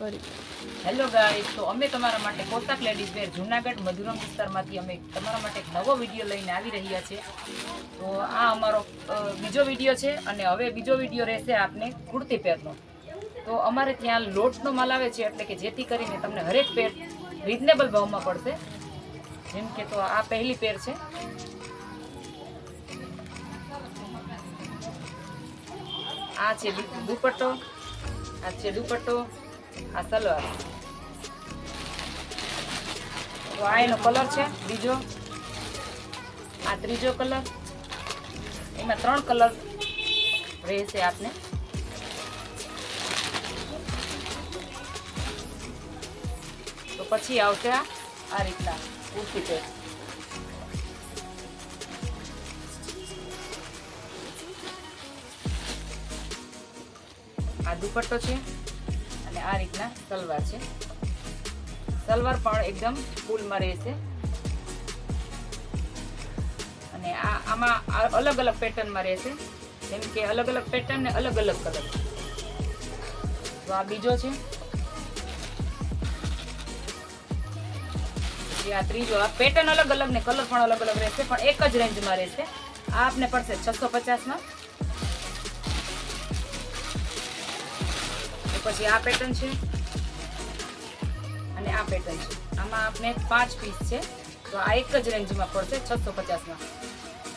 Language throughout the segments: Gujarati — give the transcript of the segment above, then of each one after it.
કરી. હેલો ગાઈસ તો અમે તમારા માટે કોટક લેડીઝ વેર જુનાગઢ, મધુરમ વિસ્તારમાંથી અમે તમારા માટે એક નવો વીડિયો લઈને આવી રહ્યા છે. તો આ અમારો બીજો વીડિયો છે અને હવે બીજો વીડિયો રહેશે આપને કુર્તી પેરનો તો અમારે ત્યાં લોટનો માલ આવે છે, એટલે કે જેથી કરીને તમને હરેક પેર રિઝનેબલ ભાવમાં પડશે. જેમ કે તો આ પહેલી પેર છે. આ છે દુપટ્ટો, આ છે દુપટ્ટો. આ તો આ એનો કલર છે, બીજો. આ ત્રીજો કલર. એમાં ત્રણ કલર રહેશે આપને. તો પછી આવશે આ રીતના કુર્તી પેર આ દુપટ્ટો છે. અને આ રીતના સલવાર છે. સલવાર પણ એકદમ ફૂલમાં રહેશે અને આ આમાં અલગ અલગ પેટર્નમાં રહેશે જેમ કે અલગ અલગ પેટર્ન ને અલગ અલગ કલર. તો આ બીજો છે. આ ત્રીજો, આ પેટર્ન અલગ અલગ ને કલર પણ અલગ અલગ રહેશે પણ એક જ રેન્જમાં રહેશે આ આપને પડશે છસો પચાસમાં. પછી આ પેટર્ન છે. અને આ પેટર્ન છે. આમાં આપને પાંચ પીસ છે. તો આ એક જ રેન્જમાં પડશે છસો પચાસમાં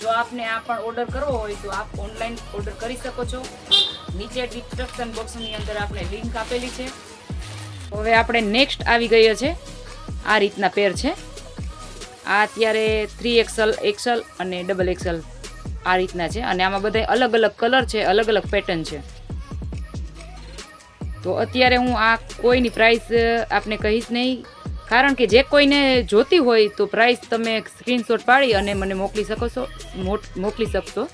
જો આપને આ પણ ઓર્ડર કરવો હોય તો આપ ઓનલાઈન ઓર્ડર કરી શકો છો. નીચે ડિસ્ક્રિપ્શન બોક્સની અંદર આપણે લિંક આપેલી છે. હવે આપણે નેક્સ્ટ આવી ગયો છે. આ રીતના પેર છે. આ અત્યારે થ્રી એક્સલ એક્સલ અને ડબલ એક્સલ આ રીતના છે. અને આમાં બધા અલગ અલગ કલર છે અલગ અલગ પેટર્ન છે. તો અત્યારે હું આ કોઈની પ્રાઇસ આપને કહીશ નહીં. કારણ કે જે કોઈને જોતી હોય તો પ્રાઇસ તમે સ્ક્રીનશોટ પાડી અને મને મોકલી શકો છો મોકલી શકશો.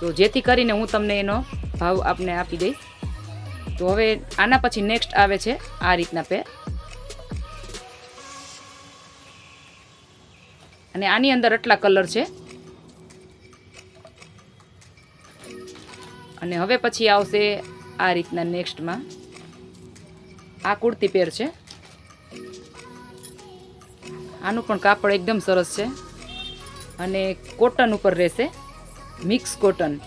તો જેથી કરીને હું તમને એનો ભાવ આપને આપી દઈશ. તો હવે આના પછી નેક્સ્ટ આવે છે આ રીતના પેર અને આની અંદર આટલા કલર છે. અને હવે પછી આવશે આ રીતના નેક્સ્ટમાં આ કુર્તી પેર છે. આનું પણ કાપડ એકદમ સરસ છે. અને કોટન ઉપર રહેશે. Mix cotton.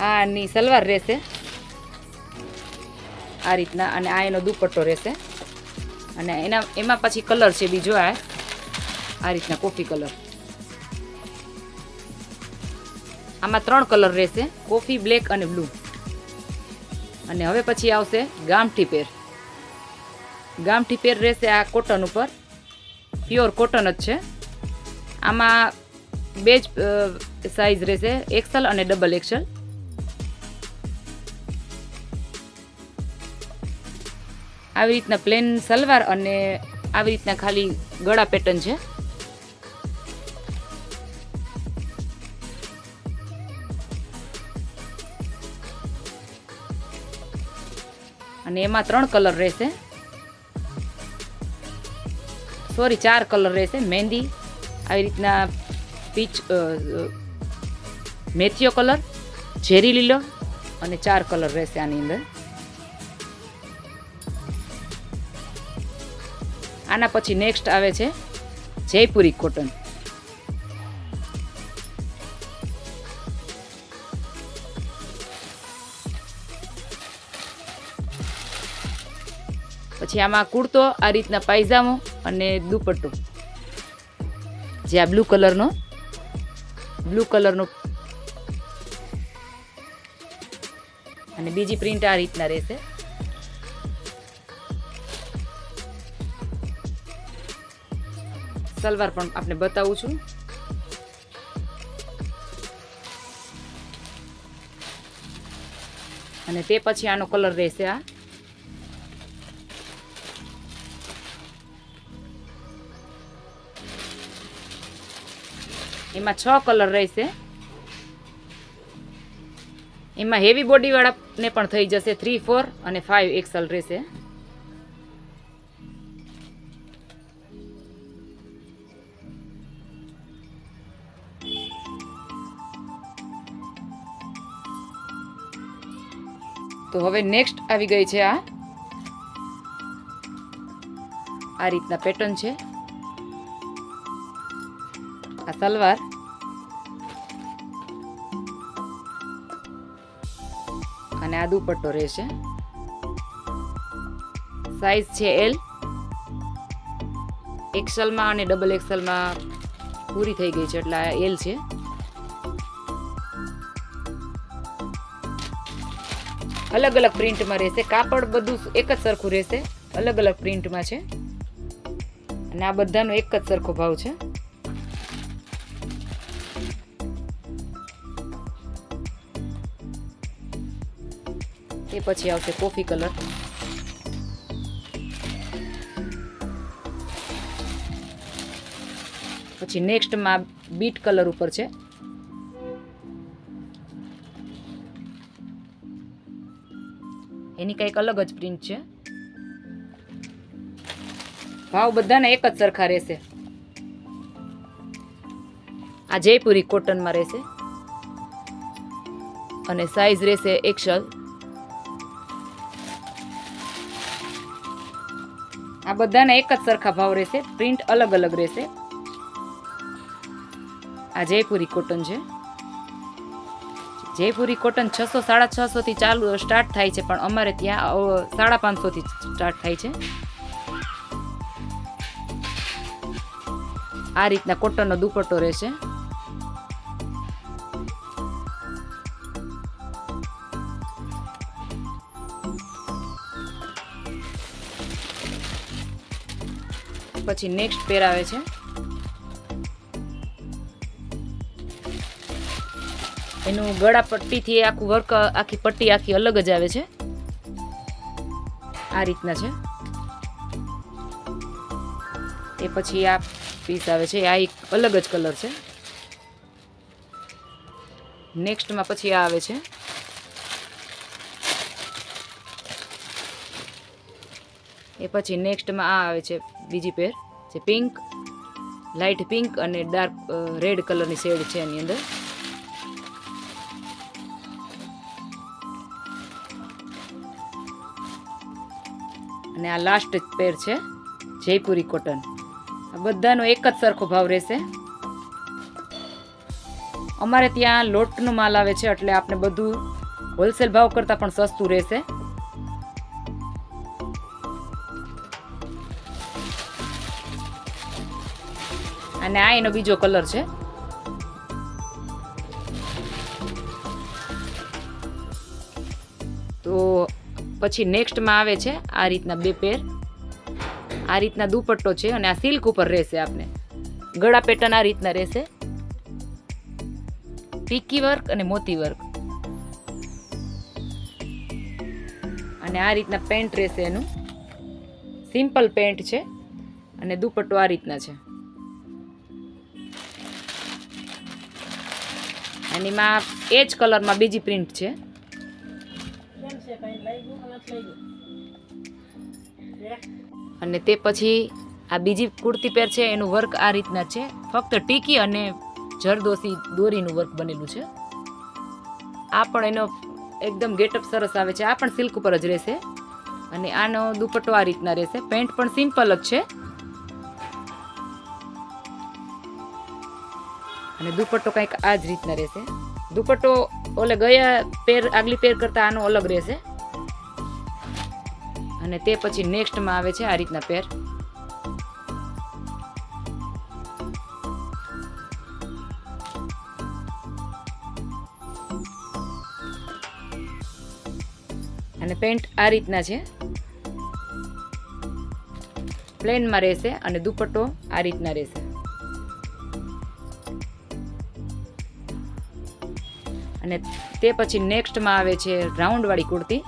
આની સલવાર રહેશે. આ રીતના અને આ એનો દુપટ્ટો રહેશે. અને એના, એમાં પછી કલર છે બીજો આ. આ રીતના કોફી કલર. આમાં ત્રણ કલર રહેશે. કોફી બ્લેક અને બ્લુ. અને હવે પછી આવશે ગામઠી પેર. ગામઠી પેર રહેશે આ કોટન ઉપર. પ્યોર કોટન જ છે. આમાં બે જ સાઇઝ રહેશે. એક્સલ અને ડબલ એક્સલ આવી રીતના પ્લેન સલવાર અને આવી રીતના ખાલી ગળા પેટર્ન છે. અને એમાં ત્રણ કલર રહેશે. સોરી ચાર કલર રહેશે. મહેંદી, આવી રીતના પીચ મેથીયો કલર, ઝેરી લીલો અને ચાર કલર રહેશે આની અંદર. આના પછી નેક્સ્ટ આવે છે જયપુરી કોટન પછી આમાં કુર્તો, આ રીતના પાયજામો અને દુપટ્ટો. જે આ બ્લુ કલરનો બ્લુ કલરનો અને બીજી પ્રિન્ટ આ રીતના રહેશે. સલવાર પણ આપને બતાવું છું. અને તે પછી આનો કલર રહેશે આ. એમાં છ કલર રહેશે. એમાં હેવી બોડીવાળાને પણ થઈ જશે થ્રી ફોર અને ફાઇવ એક્સલ રહેશે. તો હવે નેક્સ્ટ આવી ગઈ છે આ. આ રીતના પેટર્ન છે. આ સલવાર અને આ દુપટ્ટો રહેશે. સાઈઝ છે એલ એક્સેલમાં અને ડબલ એક્સેલમાં પૂરી થઈ ગઈ છે, એટલે આ એલ છે. અલગ અલગ પ્રિન્ટમાં રહેશે. કાપડ બધું એક જ સરખું રહેશે. અલગ અલગ પ્રિન્ટમાં છે. અને આ બધાનો એક જ સરખો ભાવ છે. એ પછી આવશે કોફી કલર. પછી નેક્સ્ટમાં બીટ કલર ઉપર છે. એની કંઈક અલગ જ પ્રિન્ટ છે. ભાવ બધાને એક જ સરખા રહેશે. આ જયપુરી કોટનમાં રહેશે. અને સાઈઝ રહેશે એક્સલ આ બધાના એક જ સરખા ભાવ રહેશે. પ્રિન્ટ અલગ અલગ રહેશે. આ જયપુરી કોટન છે. જયપુરી કોટન છસો સાડા છસોથી ચાલુ સ્ટાર્ટ થાય છે, પણ અમારે ત્યાં સાડા પાંચસોથી સ્ટાર્ટ થાય છે. આ રીતના કોટનનો દુપટ્ટો રહેશે. પછી નેક્સ્ટ પેર આવે છે. એનું ગળા પટ્ટીથી આખું વર્ક, આખી પટ્ટી આખી અલગ જ આવે છે. આ રીતના છે. એ પછી આ પીસ આવે છે. આ એક અલગ જ કલર છે. નેક્સ્ટમાં પછી આ આવે છે. એ પછી નેક્સ્ટમાં આ આવે છે બીજી પેર જે પિંક લાઇટ પિંક અને ડાર્ક રેડ કલરની શેડ છે એની અંદર. અને આ લાસ્ટ પેર છે, જયપુરી કોટન આ બધાનો એક જ સરખો ભાવ રહેશે. અમારે ત્યાં લોટનો માલ આવે છે, એટલે આપણે બધું હોલસેલ ભાવ કરતાં પણ સસ્તું રહેશે. અને આ એનો બીજો કલર છે. તો પછી નેક્સ્ટમાં આવે છે આ રીતના બે પેર. આ રીતના દુપટ્ટો છે અને આ સિલ્ક ઉપર રહેશે આપને. ગળા પેટર્ન આ રીતના રહેશે. પીકી વર્ક અને મોતી વર્ક. અને આ રીતના પેન્ટ રહેશે એનું. સિમ્પલ પેન્ટ છે અને દુપટ્ટો આ રીતના છે. અને એમાં એ જ કલરમાં બીજી પ્રિન્ટ છે. અને તે પછી આ બીજી કુર્તી પેર છે, એનું વર્ક આ રીતના છે. ફક્ત ટીકી અને જરદોશી દોરીનું વર્ક બનેલું છે. આ પણ એનો એકદમ ગેટઅપ સરસ આવે છે. આ પણ સિલ્ક ઉપર જ રહેશે. અને આનો દુપટ્ટો આ રીતના રહેશે. પેન્ટ પણ સિમ્પલ જ છે. અને દુપટ્ટો કંઈક આ જ રીતના રહેશે. દુપટ્ટો ઓલે ગયા પેર, આગલી પેર કરતાં આનો અલગ રહેશે. અને તે પછી નેક્સ્ટમાં આવે છે આ રીતના પેર. અને પેન્ટ આ રીતના છે. પ્લેનમાં રહેશે અને દુપટ્ટો આ રીતના રહેશે. અને તે પછી નેક્સ્ટમાં આવે છે રાઉન્ડવાળી કુર્તી.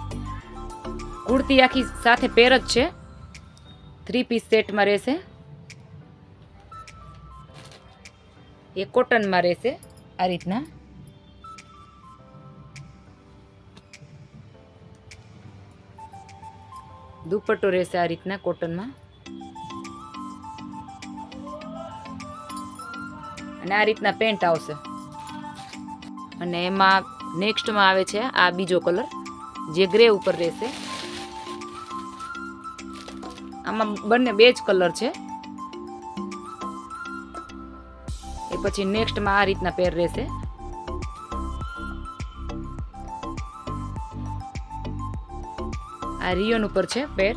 કુર્તી આખી સાથે પેર જ છે. થ્રી પીસ સેટમાં રહેશે. એ કોટનમાં રહેશે આ રીતના. દુપટ્ટો રહેશે આ રીતના કોટનમાં. અને આ રીતના પેન્ટ આવશે. અને એમાં નેક્સ્ટમાં આવે છે આ બીજો કલર, જે ગ્રે ઉપર રહેશે. આમાં બંને બે જ કલર છે. એ પછી નેક્સ્ટમાં આ રીતના પેર રહેશે. આ રિયોન ઉપર છે પેર.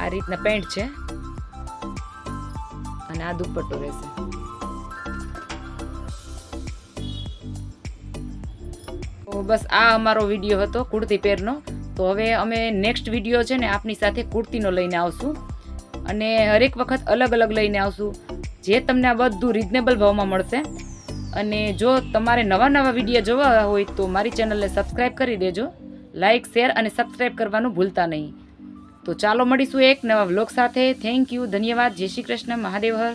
આ રીતના પેન્ટ છે. અને આ દુપટ્ટો રહેશે. બસ આ અમારો વીડિયો હતો, કુર્તી પેરનો તો હવે અમે નેક્સ્ટ વીડિયો છે ને આપની સાથે કુર્તીનો લઈને આવશું. અને હરેક વખત અલગ અલગ લઈને આવશું. જે તમને આ બધું રિઝનેબલ ભાવમાં મળશે. અને જો તમારે નવા નવા વીડિયો જોવા હોય તો મારી ચેનલને સબસ્ક્રાઈબ કરી દેજો. લાઇક શેર અને સબસ્ક્રાઈબ કરવાનું ભૂલતા નહીં. તો ચાલો મળીશું એક નવા વ્લોગ સાથે. થેન્ક યુ ધન્યવાદ. જય શ્રી કૃષ્ણ. મહાદેવ હર.